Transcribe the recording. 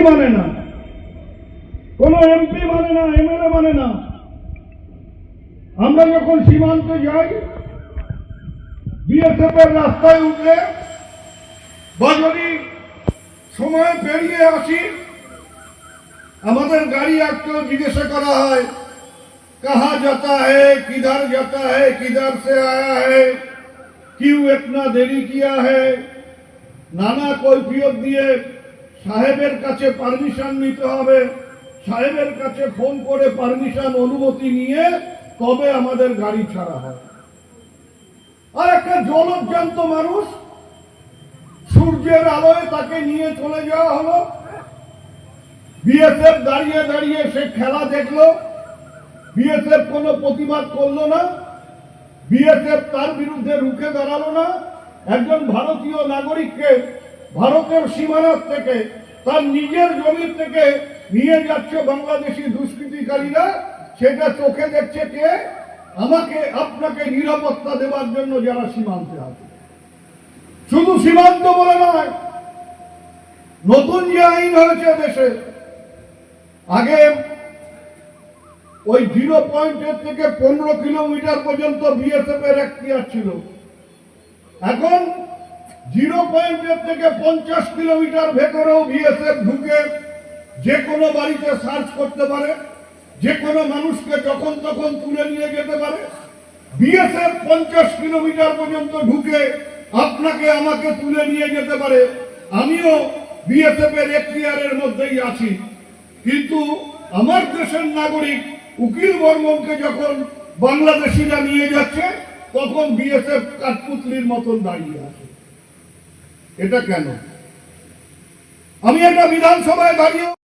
মানে না কোন এমপি মানে না এমএলএ মানে না আমরা যখন সীমান্তে যাই বিএসএফ এর রাস্তায় উঠলে বা যদি সময় পেরিয়ে আসি আমাদের গাড়ি একটু জিজ্ঞাসা করা হয় कहाँ जाता है किधर जाता है किधर से आया है क्यों इतना देरी किया है নানা কৈফিয়ত দিয়ে সাহেবের কাছে পারমিশন নিতে হবে। সাহেবের কাছে ফোন করে পারমিশন অনুমতি নিয়ে তবে আমাদের গাড়ি ছাড়া হয়? আর একটা জলজ্জান্ত মানুষ সূর্যের আলোয় তাকে নিয়ে চলে যাওয়া হলো। বিএসএফ দাঁড়িয়ে দাঁড়িয়ে সে খেলা দেখল। বিএসএফ কোনো প্রতিবাদ করল না। বিএসএফ তার বিরুদ্ধে রুখে দাঁড়াল না। একজন ভারতীয় নাগরিককে ভারতের সীমানার থেকে, তার নিজের জমির থেকে নিয়ে যাচ্ছে বাংলাদেশি দুষ্কৃতিকারীরা, সেটা চোখে দেখছে কে? আমাকে, আপনাকে নিরাপত্তা দেওয়ার জন্য যারা সীমান্তে আছে। শুধু সীমান্ত বলে নয়, নতুন যে আইন হয়েছে দেশে, আগে ওই জিরো পয়েন্টের থেকে পনেরো কিলোমিটার পর্যন্ত বিএসএফ এর এখতিয়ার ছিল। এখন জিরো পয়েন্টের থেকে পঞ্চাশ কিলোমিটার ভেতরেও বিএসএফ ঢুকে যে কোনো বাড়িতে সার্চ করতে পারে, যে কোনো মানুষকে যখন তখন তুলে নিয়ে যেতে পারে। বিএসএফ পঞ্চাশ কিলোমিটার পর্যন্ত ঢুকে আপনাকে, আমাকে তুলে নিয়ে যেতে পারে। আমিও বিএসএফ এর এখতিয়ারের মধ্যেই আছি। কিন্তু আমার দেশের নাগরিক উকিল বর্মনকে যখন বাংলাদেশিরা নিয়ে যাচ্ছে, তখন বিএসএফ কাঠপুতলির মতন দাঁড়িয়ে আছে। এটা কেন? আমি এটা বিধানসভায় দাঁড়িয়ে